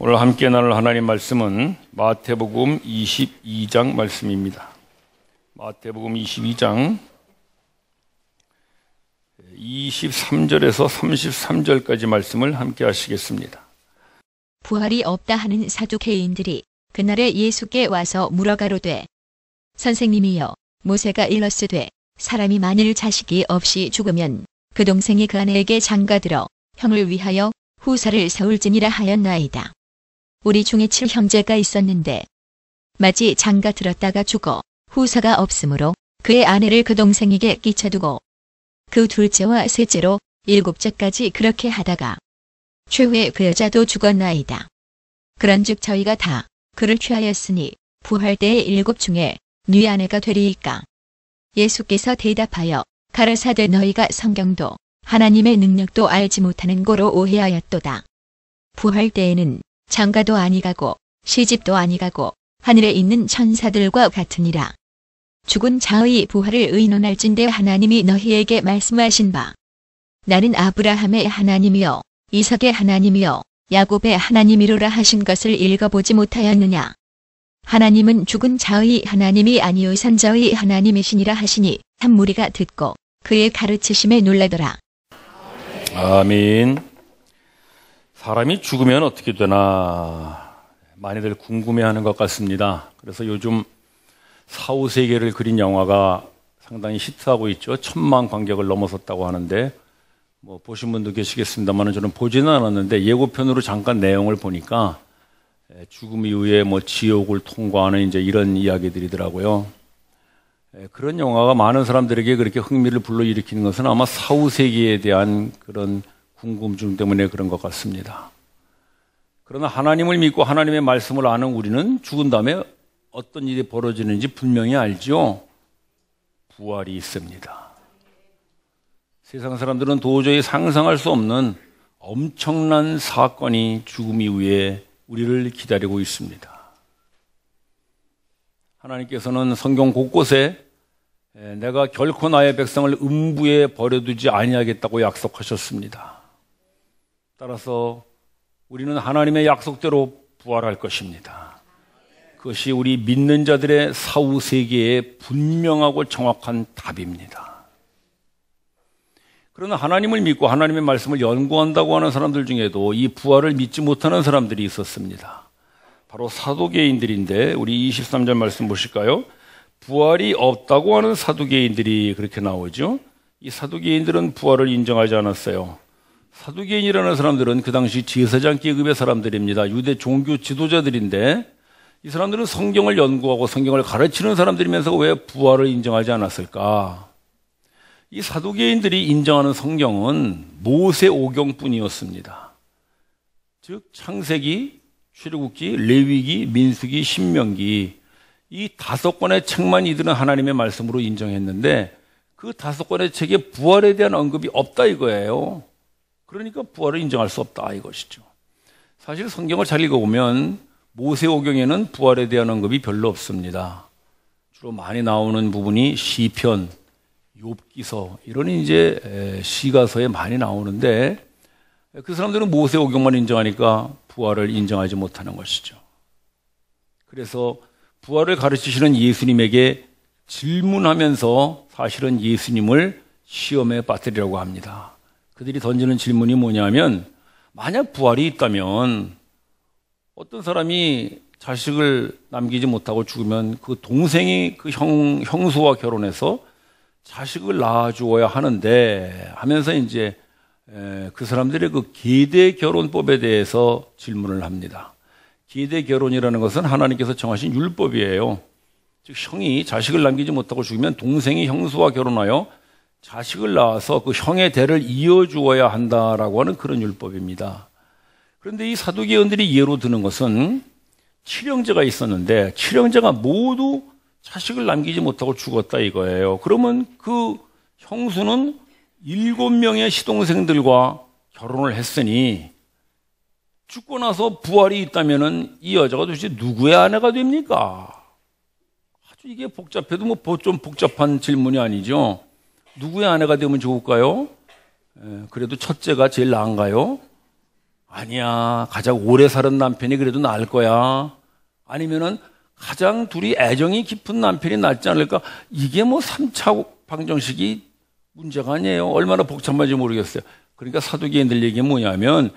오늘 함께 나눌 하나님 말씀은 마태복음 22장 말씀입니다. 마태복음 22장 23절에서 33절까지 말씀을 함께 하시겠습니다. 부활이 없다 하는 사두개인들이 그날에 예수께 와서 물어가로되 선생님이여 모세가 일렀으되 사람이 만일 자식이 없이 죽으면 그 동생이 그 아내에게 장가들어 형을 위하여 후사를 세울지니라 하였나이다. 우리 중에 칠 형제가 있었는데 마치 장가 들었다가 죽어 후사가 없으므로 그의 아내를 그 동생에게 끼쳐두고 그 둘째와 셋째로 일곱째까지 그렇게 하다가 최후에 그 여자도 죽었나이다. 그런즉 저희가 다 그를 취하였으니 부활 때의 일곱 중에 네 아내가 되리이까. 예수께서 대답하여 가르사대 너희가 성경도 하나님의 능력도 알지 못하는 고로 오해하였도다. 부활 때에는 장가도 아니가고 시집도 아니가고 하늘에 있는 천사들과 같으니라. 죽은 자의 부활을 의논할진대 하나님이 너희에게 말씀하신 바. 나는 아브라함의 하나님이여 이삭의 하나님이여 야곱의 하나님이로라 하신 것을 읽어보지 못하였느냐. 하나님은 죽은 자의 하나님이 아니요 산자의 하나님이시니라 하시니 한 무리가 듣고 그의 가르치심에 놀라더라. 아멘. 사람이 죽으면 어떻게 되나 많이들 궁금해하는 것 같습니다. 그래서 요즘 사후 세계를 그린 영화가 상당히 히트하고 있죠. 천만 관객을 넘어섰다고 하는데 뭐 보신 분도 계시겠습니다만 저는 보지는 않았는데 예고편으로 잠깐 내용을 보니까 죽음 이후에 뭐 지옥을 통과하는 이제 이런 이야기들이더라고요. 그런 영화가 많은 사람들에게 그렇게 흥미를 불러일으키는 것은 아마 사후 세계에 대한 그런 궁금증 때문에 그런 것 같습니다. 그러나 하나님을 믿고 하나님의 말씀을 아는 우리는 죽은 다음에 어떤 일이 벌어지는지 분명히 알죠. 부활이 있습니다. 세상 사람들은 도저히 상상할 수 없는 엄청난 사건이 죽음 이후에 우리를 기다리고 있습니다. 하나님께서는 성경 곳곳에 내가 결코 나의 백성을 음부에 버려두지 아니하겠다고 약속하셨습니다. 따라서 우리는 하나님의 약속대로 부활할 것입니다. 그것이 우리 믿는 자들의 사후 세계의 분명하고 정확한 답입니다. 그러나 하나님을 믿고 하나님의 말씀을 연구한다고 하는 사람들 중에도 이 부활을 믿지 못하는 사람들이 있었습니다. 바로 사도계인들인데 우리 23절 말씀 보실까요? 부활이 없다고 하는 사두개인들이 그렇게 나오죠. 이 사두개인들은 부활을 인정하지 않았어요. 사두개인이라는 사람들은 그 당시 제사장 계급의 사람들입니다. 유대 종교 지도자들인데 이 사람들은 성경을 연구하고 성경을 가르치는 사람들이면서 왜 부활을 인정하지 않았을까? 이 사두개인들이 인정하는 성경은 모세 오경뿐이었습니다. 즉 창세기, 출애굽기, 레위기, 민수기, 신명기 이 다섯 권의 책만 이들은 하나님의 말씀으로 인정했는데 그 다섯 권의 책에 부활에 대한 언급이 없다 이거예요. 그러니까 부활을 인정할 수 없다 이것이죠. 사실 성경을 잘 읽어보면 모세오경에는 부활에 대한 언급이 별로 없습니다. 주로 많이 나오는 부분이 시편, 욥기서 이런 이제 시가서에 많이 나오는데 그 사람들은 모세오경만 인정하니까 부활을 인정하지 못하는 것이죠. 그래서 부활을 가르치시는 예수님에게 질문하면서 사실은 예수님을 시험에 빠뜨리라고 합니다. 그들이 던지는 질문이 뭐냐면 만약 부활이 있다면 어떤 사람이 자식을 남기지 못하고 죽으면 그 동생이 그 형, 형수와 결혼해서 자식을 낳아주어야 하는데 하면서 이제 그 사람들의 그 계대 결혼법에 대해서 질문을 합니다. 기대 결혼이라는 것은 하나님께서 정하신 율법이에요. 즉 형이 자식을 남기지 못하고 죽으면 동생이 형수와 결혼하여 자식을 낳아서 그 형의 대를 이어주어야 한다라고 하는 그런 율법입니다. 그런데 이 사두개원들이 예로 드는 것은 칠형제가 있었는데 칠형제가 모두 자식을 남기지 못하고 죽었다 이거예요. 그러면 그 형수는 일곱 명의 시동생들과 결혼을 했으니 죽고 나서 부활이 있다면은 이 여자가 도대체 누구의 아내가 됩니까? 아주 이게 복잡해도 뭐 좀 복잡한 질문이 아니죠. 누구의 아내가 되면 좋을까요? 에, 그래도 첫째가 제일 나은가요? 아니야. 가장 오래 사는 남편이 그래도 나을 거야. 아니면은 가장 둘이 애정이 깊은 남편이 낫지 않을까? 이게 뭐 3차 방정식이 문제가 아니에요. 얼마나 복잡한지 모르겠어요. 그러니까 사두개인들 얘기 뭐냐면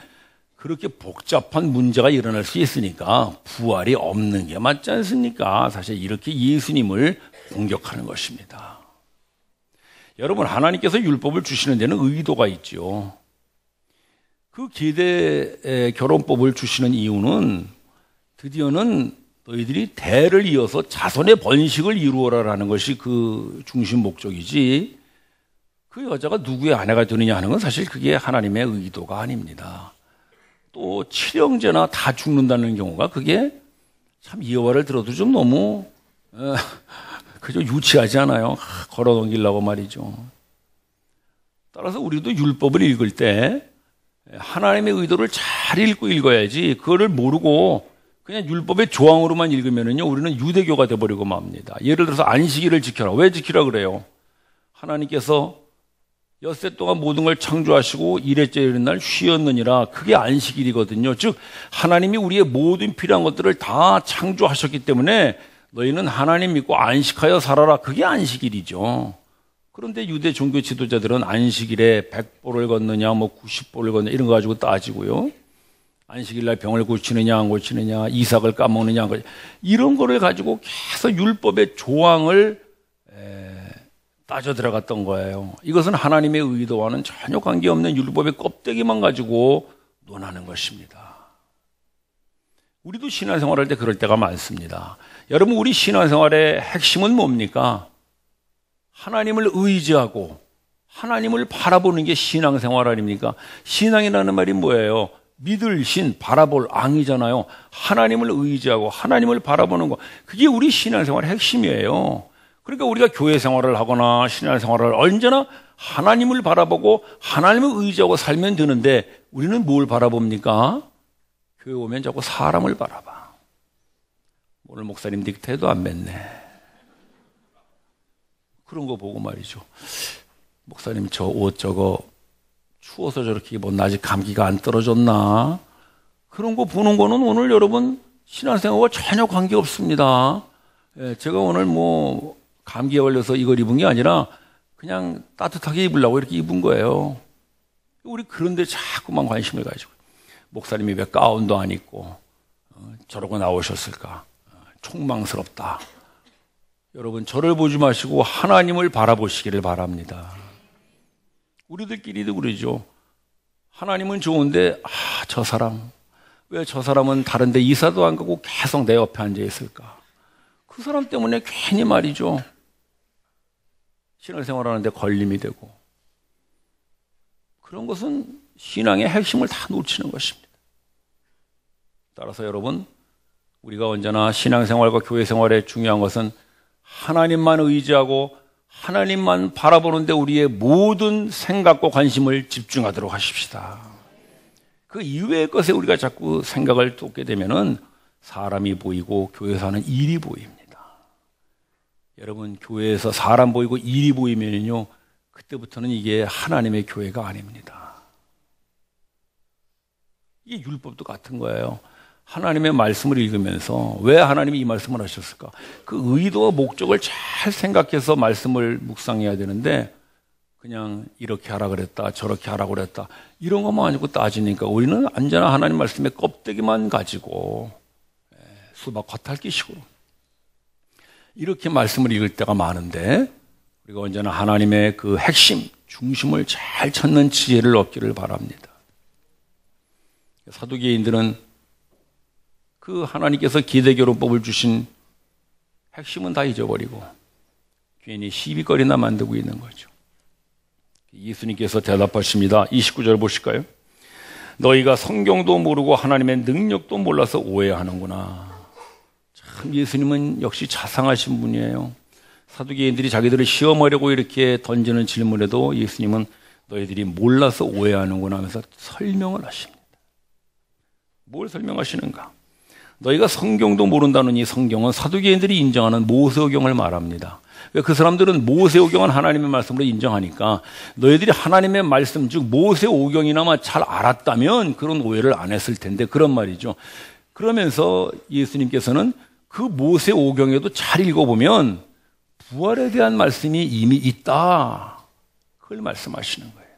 그렇게 복잡한 문제가 일어날 수 있으니까 부활이 없는 게 맞지 않습니까? 사실 이렇게 예수님을 공격하는 것입니다. 여러분, 하나님께서 율법을 주시는 데는 의도가 있죠. 그 계대 결혼법을 주시는 이유는 드디어는 너희들이 대를 이어서 자손의 번식을 이루어라라는 것이 그 중심 목적이지 그 여자가 누구의 아내가 되느냐 하는 건 사실 그게 하나님의 의도가 아닙니다. 또 칠형제나 다 죽는다는 경우가 그게 참 이어와를 들어도 좀 너무 어, 그저 유치하지 않아요. 걸어 넘기려고 말이죠. 따라서 우리도 율법을 읽을 때 하나님의 의도를 잘 읽고 읽어야지 그거를 모르고 그냥 율법의 조항으로만 읽으면은요 우리는 유대교가 돼버리고 맙니다. 예를 들어서 안식일을 지켜라. 왜 지키라 그래요? 하나님께서 엿새 동안 모든 걸 창조하시고 일회째 이른 날 쉬었느니라 그게 안식일이거든요. 즉 하나님이 우리의 모든 필요한 것들을 다 창조하셨기 때문에 너희는 하나님 믿고 안식하여 살아라. 그게 안식일이죠. 그런데 유대 종교 지도자들은 안식일에 100보를 걷느냐, 뭐 90보를 걷느냐, 이런 거 가지고 따지고요. 안식일 날 병을 고치느냐, 안 고치느냐, 이삭을 까먹느냐, 이런 거를 가지고 계속 율법의 조항을 따져 들어갔던 거예요. 이것은 하나님의 의도와는 전혀 관계없는 율법의 껍데기만 가지고 논하는 것입니다. 우리도 신앙생활할 때 그럴 때가 많습니다. 여러분, 우리 신앙생활의 핵심은 뭡니까? 하나님을 의지하고 하나님을 바라보는 게 신앙생활 아닙니까? 신앙이라는 말이 뭐예요? 믿을 신, 바라볼 앙이잖아요. 하나님을 의지하고 하나님을 바라보는 거. 그게 우리 신앙생활의 핵심이에요. 그러니까 우리가 교회 생활을 하거나 신앙생활을 언제나 하나님을 바라보고 하나님을 의지하고 살면 되는데 우리는 뭘 바라봅니까? 교회 오면 자꾸 사람을 바라봐. 오늘 목사님 닉테도 안 맺네. 그런 거 보고 말이죠. 목사님 저 옷 저거 추워서 저렇게 뭐 아직 감기가 안 떨어졌나? 그런 거 보는 거는 오늘 여러분 신앙생활과 전혀 관계 없습니다. 예, 제가 오늘 뭐 감기에 걸려서 이걸 입은 게 아니라 그냥 따뜻하게 입으려고 이렇게 입은 거예요. 우리 그런데 자꾸만 관심을 가지고 목사님이 왜 가운도 안 입고 어, 저러고 나오셨을까? 어, 총망스럽다. 여러분, 저를 보지 마시고 하나님을 바라보시기를 바랍니다. 우리들끼리도 그러죠. 하나님은 좋은데, 아, 저 사람. 왜 저 사람은 다른데 이사도 안 가고 계속 내 옆에 앉아 있을까? 그 사람 때문에 괜히 말이죠. 신앙생활 하는데 걸림이 되고. 그런 것은 신앙의 핵심을 다 놓치는 것입니다. 따라서 여러분, 우리가 언제나 신앙생활과 교회생활에 중요한 것은 하나님만 의지하고 하나님만 바라보는데 우리의 모든 생각과 관심을 집중하도록 하십시다. 그 이외의 것에 우리가 자꾸 생각을 쏟게 되면은 사람이 보이고 교회에서 하는 일이 보입니다. 여러분, 교회에서 사람 보이고 일이 보이면요, 그때부터는 이게 하나님의 교회가 아닙니다. 이게 율법도 같은 거예요. 하나님의 말씀을 읽으면서 왜 하나님이 이 말씀을 하셨을까? 그 의도와 목적을 잘 생각해서 말씀을 묵상해야 되는데 그냥 이렇게 하라 그랬다, 저렇게 하라 그랬다 이런 것만 아니고 따지니까 우리는 언제나 하나님 말씀의 껍데기만 가지고 예, 수박 겉핥기식으로 이렇게 말씀을 읽을 때가 많은데 우리가 언제나 하나님의 그 핵심, 중심을 잘 찾는 지혜를 얻기를 바랍니다. 사두개인들은 그 하나님께서 기대결혼법을 주신 핵심은 다 잊어버리고 괜히 시비거리나 만들고 있는 거죠. 예수님께서 대답하십니다. 29절 보실까요? 너희가 성경도 모르고 하나님의 능력도 몰라서 오해하는구나. 참 예수님은 역시 자상하신 분이에요. 사두개인들이 자기들을 시험하려고 이렇게 던지는 질문에도 예수님은 너희들이 몰라서 오해하는구나 하면서 설명을 하십니다. 뭘 설명하시는가? 너희가 성경도 모른다는 이 성경은 사두개인들이 인정하는 모세오경을 말합니다. 그 사람들은 모세오경은 하나님의 말씀으로 인정하니까 너희들이 하나님의 말씀 즉 모세오경이나마 잘 알았다면 그런 오해를 안 했을 텐데 그런 말이죠. 그러면서 예수님께서는 그 모세오경에도 잘 읽어보면 부활에 대한 말씀이 이미 있다. 그걸 말씀하시는 거예요.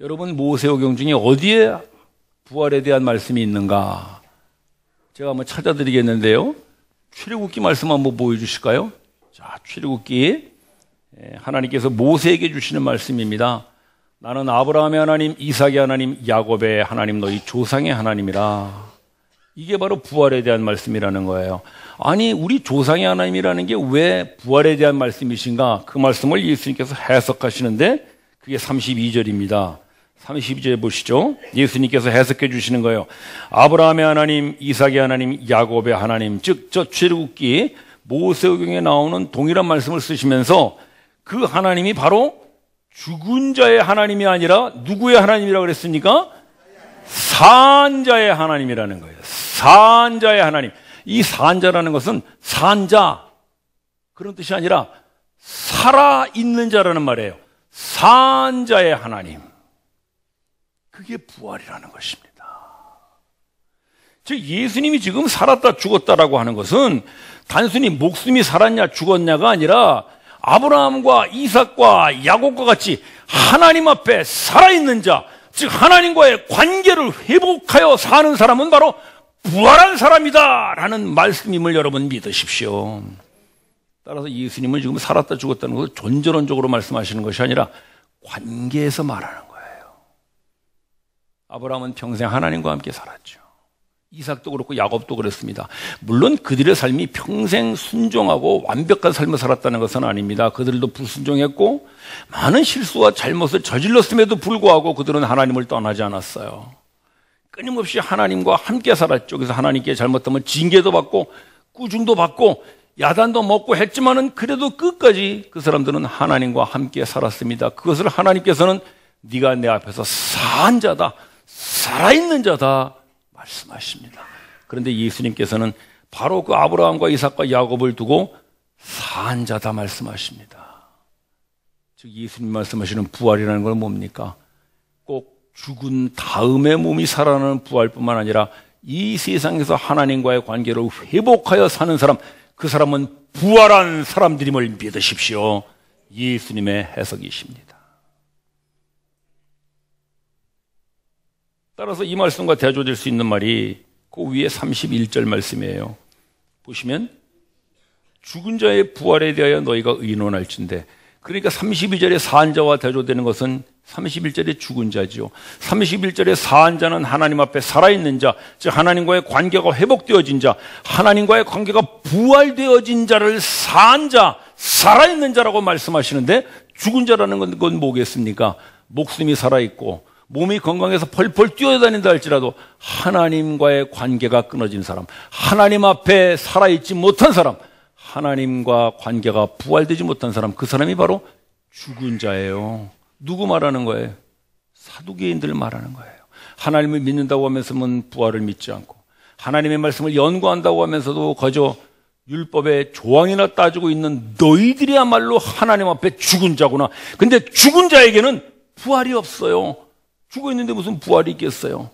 여러분 모세오경 중에 어디에 부활에 대한 말씀이 있는가? 제가 한번 찾아드리겠는데요. 출애굽기 말씀 한번 보여주실까요? 자, 출애굽기 예, 하나님께서 모세에게 주시는 말씀입니다. 나는 아브라함의 하나님, 이삭의 하나님, 야곱의 하나님, 너희 조상의 하나님이라. 이게 바로 부활에 대한 말씀이라는 거예요. 아니, 우리 조상의 하나님이라는 게 왜 부활에 대한 말씀이신가? 그 말씀을 예수님께서 해석하시는데 그게 32절입니다. 32절 보시죠. 예수님께서 해석해 주시는 거예요. 아브라함의 하나님, 이삭의 하나님, 야곱의 하나님, 즉 저 출애굽기 모세오경에 나오는 동일한 말씀을 쓰시면서 그 하나님이 바로 죽은 자의 하나님이 아니라 누구의 하나님이라고 그랬습니까? 산자의 하나님이라는 거예요. 산자의 하나님. 이 산자라는 것은 산자 그런 뜻이 아니라 살아 있는 자라는 말이에요. 산자의 하나님. 그게 부활이라는 것입니다. 즉 예수님이 지금 살았다 죽었다라고 하는 것은 단순히 목숨이 살았냐 죽었냐가 아니라 아브라함과 이삭과 야곱과 같이 하나님 앞에 살아있는 자, 즉 하나님과의 관계를 회복하여 사는 사람은 바로 부활한 사람이다라는 말씀임을 여러분 믿으십시오. 따라서 예수님은 지금 살았다 죽었다는 것을 존재론적으로 말씀하시는 것이 아니라 관계에서 말하는 거예요. 아브라함은 평생 하나님과 함께 살았죠. 이삭도 그렇고 야곱도 그랬습니다. 물론 그들의 삶이 평생 순종하고 완벽한 삶을 살았다는 것은 아닙니다. 그들도 불순종했고 많은 실수와 잘못을 저질렀음에도 불구하고 그들은 하나님을 떠나지 않았어요. 끊임없이 하나님과 함께 살았죠. 그래서 하나님께 잘못하면 징계도 받고 꾸중도 받고 야단도 먹고 했지만은 그래도 끝까지 그 사람들은 하나님과 함께 살았습니다. 그것을 하나님께서는 네가 내 앞에서 산 자다, 살아있는 자다 말씀하십니다. 그런데 예수님께서는 바로 그 아브라함과 이삭과 야곱을 두고 산 자다 말씀하십니다. 즉 예수님 말씀하시는 부활이라는 건 뭡니까? 꼭 죽은 다음에 몸이 살아나는 부활뿐만 아니라 이 세상에서 하나님과의 관계를 회복하여 사는 사람, 그 사람은 부활한 사람들임을 믿으십시오. 예수님의 해석이십니다. 따라서 이 말씀과 대조될 수 있는 말이 그 위에 31절 말씀이에요. 보시면 죽은 자의 부활에 대하여 너희가 의논할진데 그러니까 32절의 사한자와 대조되는 것은 31절의 죽은 자지요. 31절의 사한자는 하나님 앞에 살아있는 자, 즉 하나님과의 관계가 회복되어진 자, 하나님과의 관계가 부활되어진 자를 사한 자, 살아있는 자라고 말씀하시는데 죽은 자라는 건 뭐겠습니까? 목숨이 살아있고 몸이 건강해서 펄펄 뛰어다닌다 할지라도 하나님과의 관계가 끊어진 사람, 하나님 앞에 살아있지 못한 사람, 하나님과 관계가 부활되지 못한 사람, 그 사람이 바로 죽은 자예요. 누구 말하는 거예요? 사두개인들 말하는 거예요. 하나님을 믿는다고 하면서는 부활을 믿지 않고, 하나님의 말씀을 연구한다고 하면서도 거저 율법의 조항이나 따지고 있는 너희들이야말로 하나님 앞에 죽은 자구나. 근데 죽은 자에게는 부활이 없어요. 죽어 있는데 무슨 부활이 있겠어요?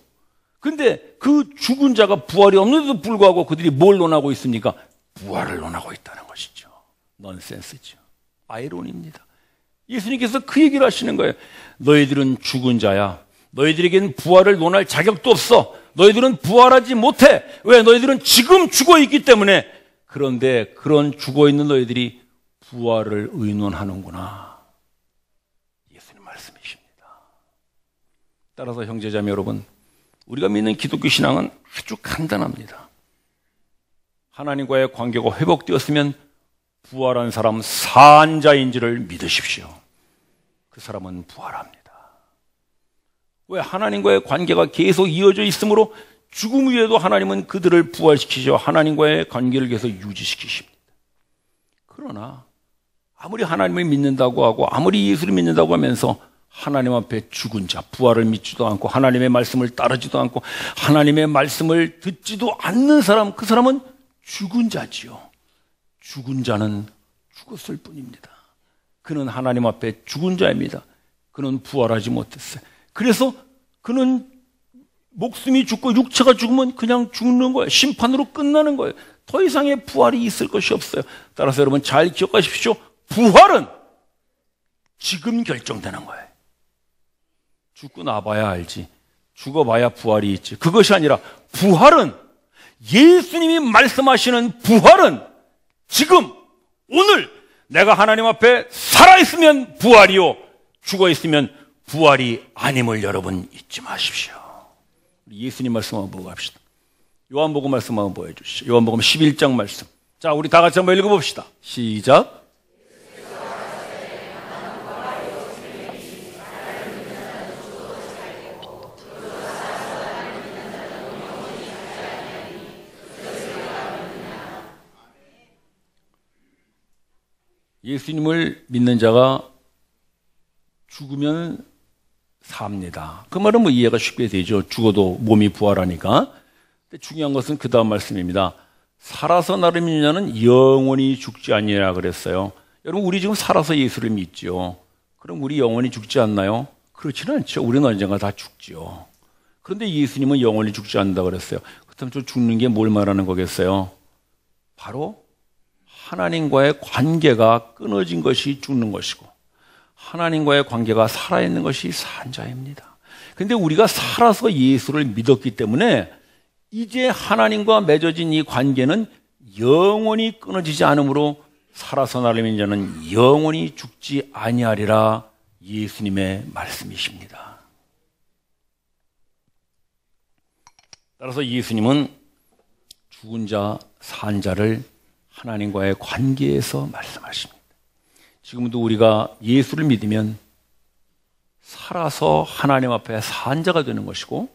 근데 그 죽은 자가 부활이 없는데도 불구하고 그들이 뭘 논하고 있습니까? 부활을 논하고 있다는 것이죠. 넌센스죠. 아이론입니다. 예수님께서 그 얘기를 하시는 거예요. 너희들은 죽은 자야. 너희들에게는 부활을 논할 자격도 없어. 너희들은 부활하지 못해. 왜? 너희들은 지금 죽어 있기 때문에. 그런데 그런 죽어 있는 너희들이 부활을 의논하는구나. 따라서 형제자매 여러분, 우리가 믿는 기독교 신앙은 아주 간단합니다. 하나님과의 관계가 회복되었으면 부활한 사람 산자인지를 믿으십시오. 그 사람은 부활합니다. 왜 하나님과의 관계가 계속 이어져 있으므로 죽음 위에도 하나님은 그들을 부활시키셔 하나님과의 관계를 계속 유지시키십니다. 그러나 아무리 하나님을 믿는다고 하고 아무리 예수를 믿는다고 하면서 하나님 앞에 죽은 자, 부활을 믿지도 않고 하나님의 말씀을 따르지도 않고 하나님의 말씀을 듣지도 않는 사람, 그 사람은 죽은 자지요. 죽은 자는 죽었을 뿐입니다. 그는 하나님 앞에 죽은 자입니다. 그는 부활하지 못했어요. 그래서 그는 목숨이 죽고 육체가 죽으면 그냥 죽는 거예요. 심판으로 끝나는 거예요. 더 이상의 부활이 있을 것이 없어요. 따라서 여러분 잘 기억하십시오. 부활은 지금 결정되는 거예요. 죽고 나봐야 알지. 죽어봐야 부활이 있지. 그것이 아니라 부활은 예수님이 말씀하시는 부활은 지금 오늘 내가 하나님 앞에 살아있으면 부활이요. 죽어있으면 부활이 아님을 여러분 잊지 마십시오. 예수님 말씀 한번 보고 갑시다. 요한복음 말씀 한번 보여주시죠. 요한복음 11장 말씀. 자, 우리 다 같이 한번 읽어봅시다. 시작. 예수님을 믿는 자가 죽으면 삽니다. 그 말은 뭐 이해가 쉽게 되죠. 죽어도 몸이 부활하니까. 중요한 것은 그 다음 말씀입니다. 살아서 나를 믿는 자는 영원히 죽지 아니라 그랬어요. 여러분, 우리 지금 살아서 예수를 믿죠. 그럼 우리 영원히 죽지 않나요? 그렇지는 않죠. 우리는 언젠가 다 죽지요. 그런데 예수님은 영원히 죽지 않는다 그랬어요. 그렇다면 저 죽는 게 뭘 말하는 거겠어요? 바로 하나님과의 관계가 끊어진 것이 죽는 것이고 하나님과의 관계가 살아있는 것이 산자입니다. 근데 우리가 살아서 예수를 믿었기 때문에 이제 하나님과 맺어진 이 관계는 영원히 끊어지지 않으므로 살아서 나를 믿는 자는 영원히 죽지 아니하리라 예수님의 말씀이십니다. 따라서 예수님은 죽은 자, 산 자를 하나님과의 관계에서 말씀하십니다. 지금도 우리가 예수를 믿으면 살아서 하나님 앞에 산 자가 되는 것이고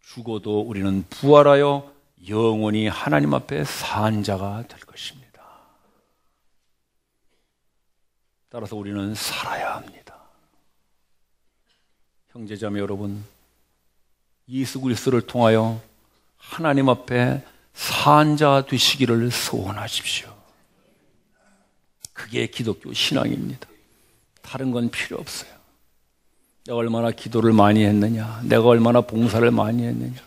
죽어도 우리는 부활하여 영원히 하나님 앞에 산 자가 될 것입니다. 따라서 우리는 살아야 합니다. 형제자매 여러분, 예수 그리스도를 통하여 하나님 앞에 산자 되시기를 소원하십시오. 그게 기독교 신앙입니다. 다른 건 필요 없어요. 내가 얼마나 기도를 많이 했느냐, 내가 얼마나 봉사를 많이 했느냐,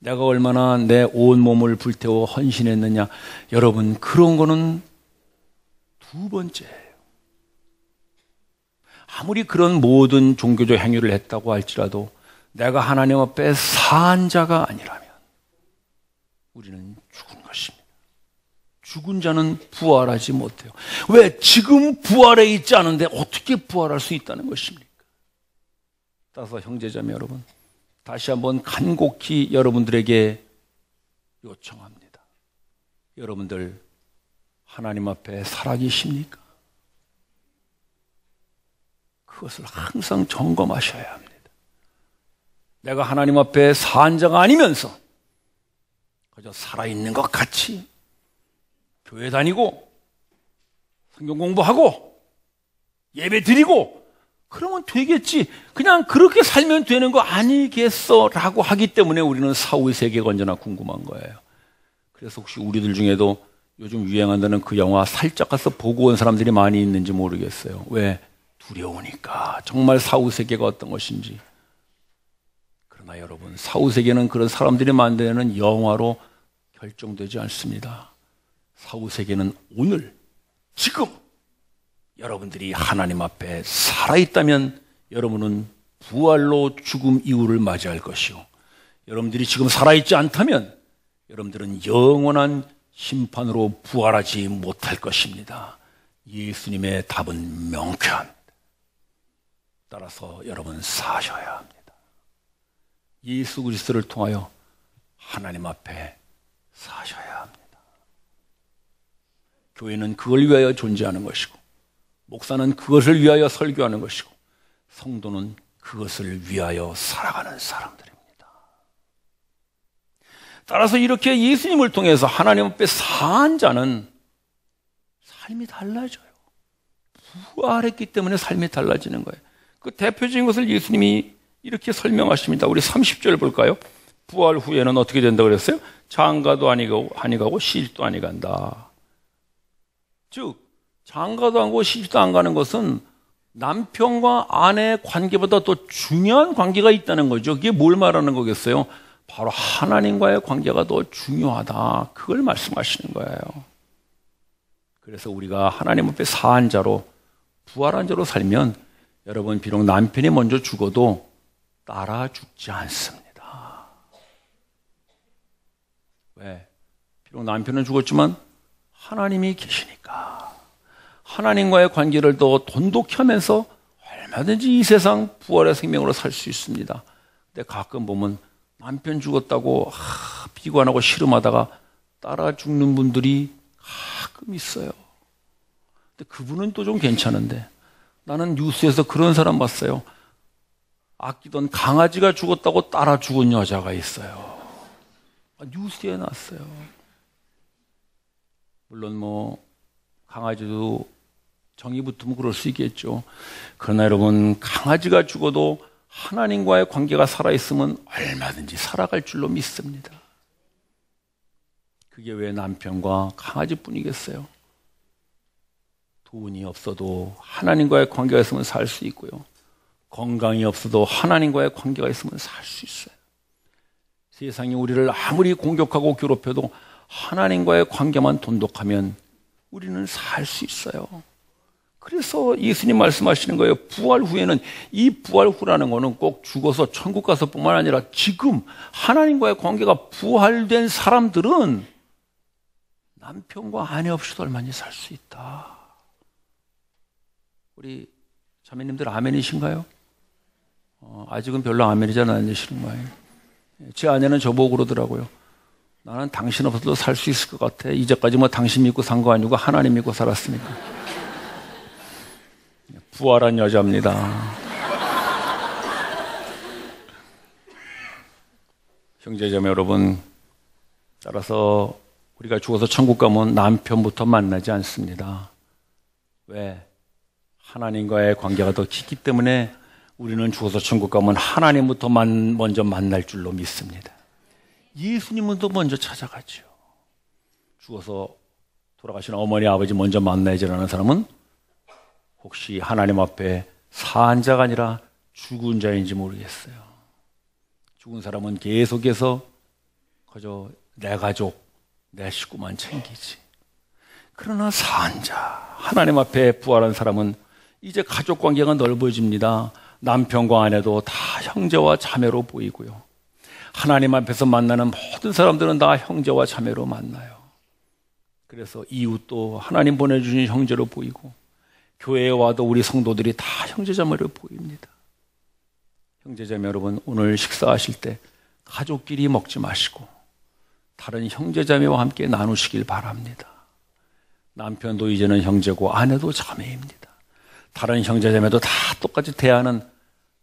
내가 얼마나 내 온 몸을 불태워 헌신했느냐, 여러분, 그런 거는 두 번째예요. 아무리 그런 모든 종교적 행위를 했다고 할지라도 내가 하나님 앞에 산 자가 아니라면 우리는 죽은 것입니다. 죽은 자는 부활하지 못해요. 왜? 지금 부활해 있지 않은데 어떻게 부활할 수 있다는 것입니까? 따라서 형제자매 여러분, 다시 한번 간곡히 여러분들에게 요청합니다. 여러분들 하나님 앞에 살아계십니까? 그것을 항상 점검하셔야 합니다. 내가 하나님 앞에 산자가 아니면서 그저 살아있는 것 같이 교회 다니고 성경 공부하고 예배 드리고 그러면 되겠지. 그냥 그렇게 살면 되는 거 아니겠어? 라고 하기 때문에 우리는 사후의 세계가 언제나 궁금한 거예요. 그래서 혹시 우리들 중에도 요즘 유행한다는 그 영화 살짝 가서 보고 온 사람들이 많이 있는지 모르겠어요. 왜? 두려우니까. 정말 사후 세계가 어떤 것인지. 그러나 여러분, 사후 세계는 그런 사람들이 만드는 영화로 결정되지 않습니다. 사후 세계는 오늘, 지금 여러분들이 하나님 앞에 살아 있다면 여러분은 부활로 죽음 이후를 맞이할 것이요. 여러분들이 지금 살아있지 않다면 여러분들은 영원한 심판으로 부활하지 못할 것입니다. 예수님의 답은 명쾌합니다. 따라서 여러분 사셔야 합니다. 예수 그리스도를 통하여 하나님 앞에 사셔야 합니다. 교회는 그걸 위하여 존재하는 것이고, 목사는 그것을 위하여 설교하는 것이고, 성도는 그것을 위하여 살아가는 사람들입니다. 따라서 이렇게 예수님을 통해서 하나님 앞에 산 자는 삶이 달라져요. 부활했기 때문에 삶이 달라지는 거예요. 그 대표적인 것을 예수님이 이렇게 설명하십니다. 우리 30절 볼까요? 부활 후에는 어떻게 된다 그랬어요? 장가도 아니고 아니가고 시집도 아니 간다. 즉 장가도 안 가고 시집도 안 가는 것은 남편과 아내의 관계보다 더 중요한 관계가 있다는 거죠. 그게 뭘 말하는 거겠어요? 바로 하나님과의 관계가 더 중요하다. 그걸 말씀하시는 거예요. 그래서 우리가 하나님 앞에 사한 자로 부활한 자로 살면 여러분 비록 남편이 먼저 죽어도 따라 죽지 않습니다. 왜? 비록 남편은 죽었지만 하나님이 계시니까 하나님과의 관계를 더 돈독히 하면서 얼마든지 이 세상 부활의 생명으로 살 수 있습니다. 근데 가끔 보면 남편 죽었다고 아, 비관하고 시름하다가 따라 죽는 분들이 가끔 있어요. 근데 그분은 또 좀 괜찮은데 나는 뉴스에서 그런 사람 봤어요. 아끼던 강아지가 죽었다고 따라 죽은 여자가 있어요. 아, 뉴스에 났어요. 물론 뭐 강아지도 정이 붙으면 그럴 수 있겠죠. 그러나 여러분 강아지가 죽어도 하나님과의 관계가 살아있으면 얼마든지 살아갈 줄로 믿습니다. 그게 왜 남편과 강아지뿐이겠어요? 돈이 없어도 하나님과의 관계가 있으면 살 수 있고요. 건강이 없어도 하나님과의 관계가 있으면 살 수 있어요. 세상이 우리를 아무리 공격하고 괴롭혀도 하나님과의 관계만 돈독하면 우리는 살 수 있어요. 그래서 예수님 말씀하시는 거예요. 부활 후에는 이 부활 후라는 거는 꼭 죽어서 천국 가서뿐만 아니라 지금 하나님과의 관계가 부활된 사람들은 남편과 아내 없이도 얼마나 살 수 있다. 우리 자매님들 아멘이신가요? 어, 아직은 별로 아멘이 잘안 되시는 거예요. 제 아내는 저보고 그러더라고요. 나는 당신 없어도 살 수 있을 것 같아. 이제까지 뭐 당신 믿고 산 거 아니고 하나님 믿고 살았으니까. 부활한 여자입니다. 형제자매 여러분, 따라서 우리가 죽어서 천국 가면 남편부터 만나지 않습니다. 왜? 하나님과의 관계가 더 깊기 때문에 우리는 죽어서 천국 가면 하나님부터 만, 먼저 만날 줄로 믿습니다. 예수님은 또 먼저 찾아가죠. 죽어서 돌아가신 어머니, 아버지 먼저 만나야지라는 사람은 혹시 하나님 앞에 사한 자가 아니라 죽은 자인지 모르겠어요. 죽은 사람은 계속해서 그저 내 가족, 내 식구만 챙기지. 그러나 사한 자, 하나님 앞에 부활한 사람은 이제 가족 관계가 넓어집니다. 남편과 아내도 다 형제와 자매로 보이고요. 하나님 앞에서 만나는 모든 사람들은 다 형제와 자매로 만나요. 그래서 이웃도 하나님 보내주신 형제로 보이고, 교회에 와도 우리 성도들이 다 형제자매로 보입니다. 형제자매 여러분, 오늘 식사하실 때 가족끼리 먹지 마시고 다른 형제자매와 함께 나누시길 바랍니다. 남편도 이제는 형제고 아내도 자매입니다. 다른 형제자매도 다 똑같이 대하는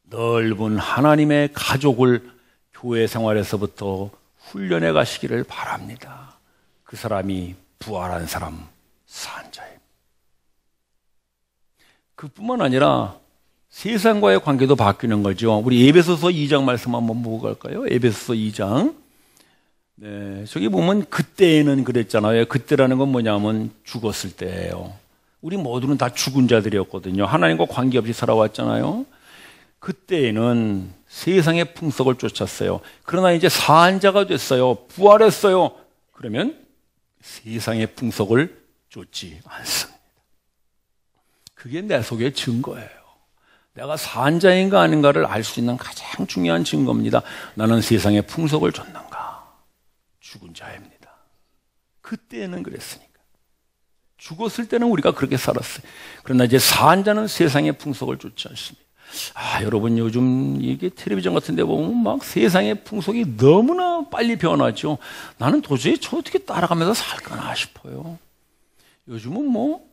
넓은 하나님의 가족을 교회 생활에서부터 훈련해 가시기를 바랍니다. 그 사람이 부활한 사람, 산자입니다. 그뿐만 아니라 세상과의 관계도 바뀌는 거죠. 우리 에베소서 2장 말씀 한번 보고 갈까요? 에베소서 2장. 네, 저기 보면 그때에는 그랬잖아요. 그때라는 건 뭐냐면 죽었을 때예요. 우리 모두는 다 죽은 자들이었거든요. 하나님과 관계없이 살아왔잖아요. 그때에는 세상의 풍속을 쫓았어요. 그러나 이제 사한자가 됐어요. 부활했어요. 그러면 세상의 풍속을 쫓지 않습니다. 그게 내 속의 증거예요. 내가 산자인가 아닌가를 알 수 있는 가장 중요한 증거입니다. 나는 세상의 풍속을 줬는가? 죽은 자입니다. 그때는 그랬으니까. 죽었을 때는 우리가 그렇게 살았어요. 그러나 이제 산자는 세상의 풍속을 쫓지 않습니다. 아, 여러분 요즘 이게 텔레비전 같은 데 보면 막 세상의 풍속이 너무나 빨리 변하죠. 나는 도저히 저 어떻게 따라가면서 살까나 싶어요. 요즘은 뭐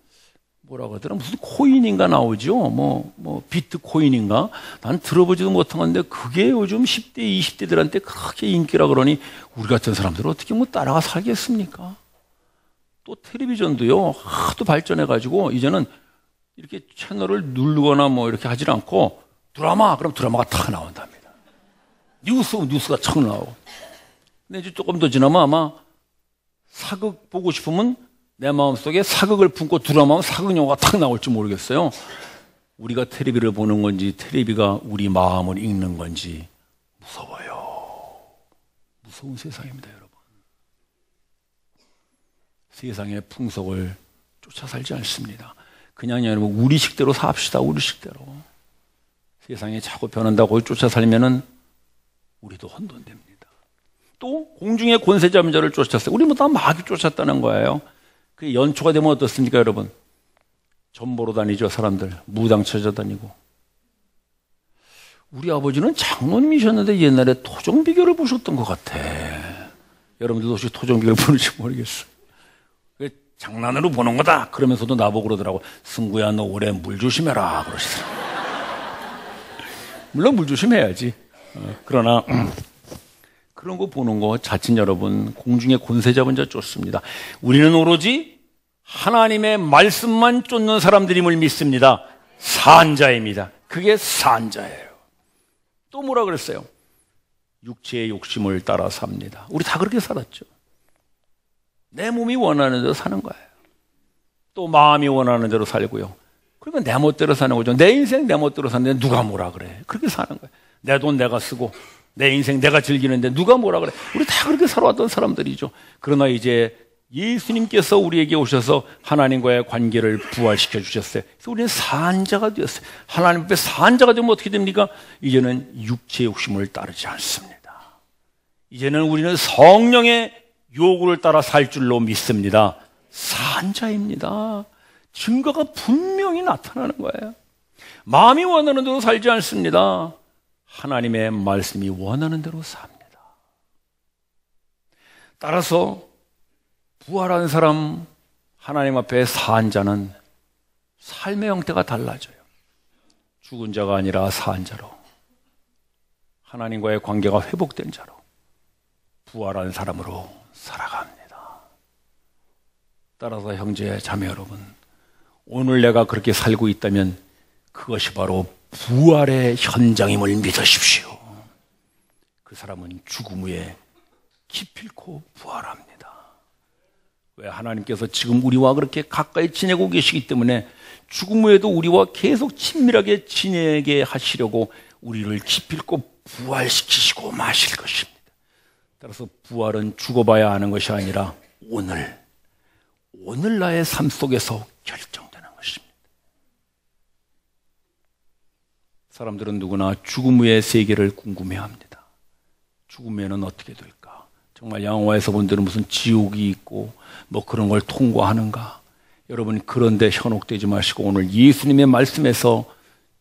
뭐라고 하더라 무슨 코인인가 나오죠 뭐, 뭐, 비트코인인가? 난 들어보지도 못한 건데, 그게 요즘 10대, 20대들한테 그렇게 인기라 그러니, 우리 같은 사람들 어떻게 뭐 따라가 살겠습니까? 또 텔레비전도요, 하도 발전해가지고, 이제는 이렇게 채널을 누르거나 뭐 이렇게 하질 않고, 드라마 그럼 드라마가 탁 나온답니다. 뉴스 뉴스가 척 나오고. 근데 이제 조금 더 지나면 아마 사극 보고 싶으면 내 마음속에 사극을 품고 드라마면 사극 영화가 탁 나올지 모르겠어요. 우리가 테레비를 보는 건지 테레비가 우리 마음을 읽는 건지 무서워요. 무서운 세상입니다, 여러분. 세상의 풍속을 쫓아 살지 않습니다. 그냥 여러분 우리 식대로 삽시다. 우리 식대로. 세상에 자꾸 변한다고 쫓아 살면은 우리도 혼돈됩니다. 또 공중의 권세 잡은 자를 쫓았어요. 우리 뭐다 마귀 쫓았다는 거예요. 그 연초가 되면 어떻습니까, 여러분? 전보로 다니죠, 사람들. 무당 찾아다니고. 우리 아버지는 장모님이셨는데 옛날에 토종비결을 보셨던 것 같아. 여러분들도 혹시 토종비결 보는지 모르겠어. 장난으로 보는 거다. 그러면서도 나보고 그러더라고. 승구야, 너 올해 물 조심해라. 그러시더라고. 물론 물 조심해야지. 어, 그러나, 음, 그런 거 보는 거 자칫 여러분, 공중에 권세 잡은 자 쫓습니다. 우리는 오로지 하나님의 말씀만 쫓는 사람들임을 믿습니다. 산자입니다. 그게 산자예요. 또 뭐라 그랬어요? 육체의 욕심을 따라 삽니다. 우리 다 그렇게 살았죠. 내 몸이 원하는 대로 사는 거예요. 또 마음이 원하는 대로 살고요. 그러면 내 멋대로 사는 거죠. 내 인생 내 멋대로 사는데 누가 뭐라 그래. 그렇게 사는 거예요. 내 돈 내가 쓰고 내 인생 내가 즐기는데 누가 뭐라 그래. 우리 다 그렇게 살아왔던 사람들이죠. 그러나 이제 예수님께서 우리에게 오셔서 하나님과의 관계를 부활시켜 주셨어요. 그래서 우리는 산자가 되었어요. 하나님 앞에 산자가 되면 어떻게 됩니까? 이제는 육체의 욕심을 따르지 않습니다. 이제는 우리는 성령의 요구를 따라 살 줄로 믿습니다. 산자입니다. 증거가 분명히 나타나는 거예요. 마음이 원하는 대로 살지 않습니다. 하나님의 말씀이 원하는 대로 삽니다. 따라서 부활한 사람 하나님 앞에 산 자는 삶의 형태가 달라져요. 죽은 자가 아니라 산 자로 하나님과의 관계가 회복된 자로 부활한 사람으로 살아갑니다. 따라서 형제 자매 여러분 오늘 내가 그렇게 살고 있다면 그것이 바로 부활의 현장임을 믿으십시오. 그 사람은 죽음 후에 기필코 부활합니다. 왜 하나님께서 지금 우리와 그렇게 가까이 지내고 계시기 때문에 죽음 후에도 우리와 계속 친밀하게 지내게 하시려고 우리를 기필코 부활시키시고 마실 것입니다. 따라서 부활은 죽어봐야 하는 것이 아니라 오늘, 오늘 나의 삶 속에서 결정되는 것입니다. 사람들은 누구나 죽음 후의 세계를 궁금해 합니다. 죽음 후에는 어떻게 될까? 정말 영화에서 본 대로 무슨 지옥이 있고 뭐 그런 걸 통과하는가? 여러분 그런데 현혹되지 마시고 오늘 예수님의 말씀에서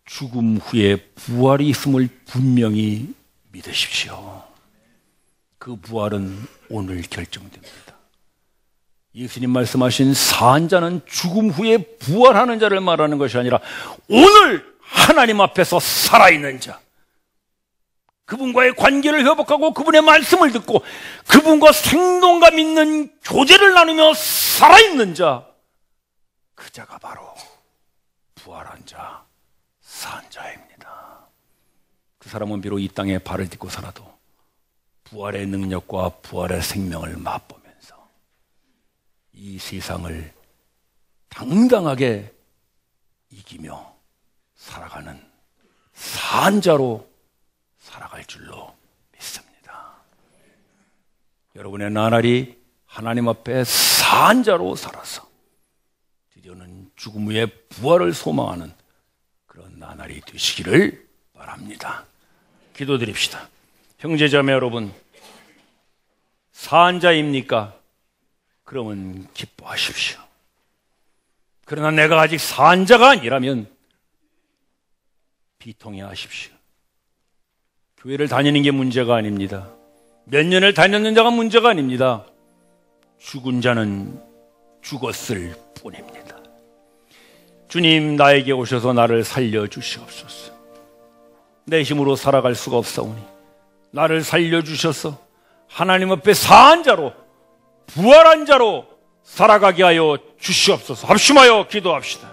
죽음 후에 부활이 있음을 분명히 믿으십시오. 그 부활은 오늘 결정됩니다. 예수님 말씀하신 산자는 죽음 후에 부활하는 자를 말하는 것이 아니라 오늘 하나님 앞에서 살아있는 자. 그분과의 관계를 회복하고 그분의 말씀을 듣고 그분과 생동감 있는 교제를 나누며 살아있는 자. 그 자가 바로 부활한 자, 산 자입니다. 그 사람은 비록 이 땅에 발을 딛고 살아도 부활의 능력과 부활의 생명을 맛보면서 이 세상을 당당하게 이기며 살아가는 산자로 살아갈 줄로 믿습니다. 여러분의 나날이 하나님 앞에 산자로 살아서 드디어는 죽음 후에 부활을 소망하는 그런 나날이 되시기를 바랍니다. 기도드립시다. 형제자매 여러분, 산자입니까? 그러면 기뻐하십시오. 그러나 내가 아직 산자가 아니라면 비통해 하십시오. 교회를 다니는 게 문제가 아닙니다. 몇 년을 다녔는자가 문제가 아닙니다. 죽은 자는 죽었을 뿐입니다. 주님, 나에게 오셔서 나를 살려주시옵소서. 내 힘으로 살아갈 수가 없사오니, 나를 살려주셔서 하나님 앞에 사한 자로, 부활한 자로 살아가게 하여 주시옵소서. 합심하여 기도합시다.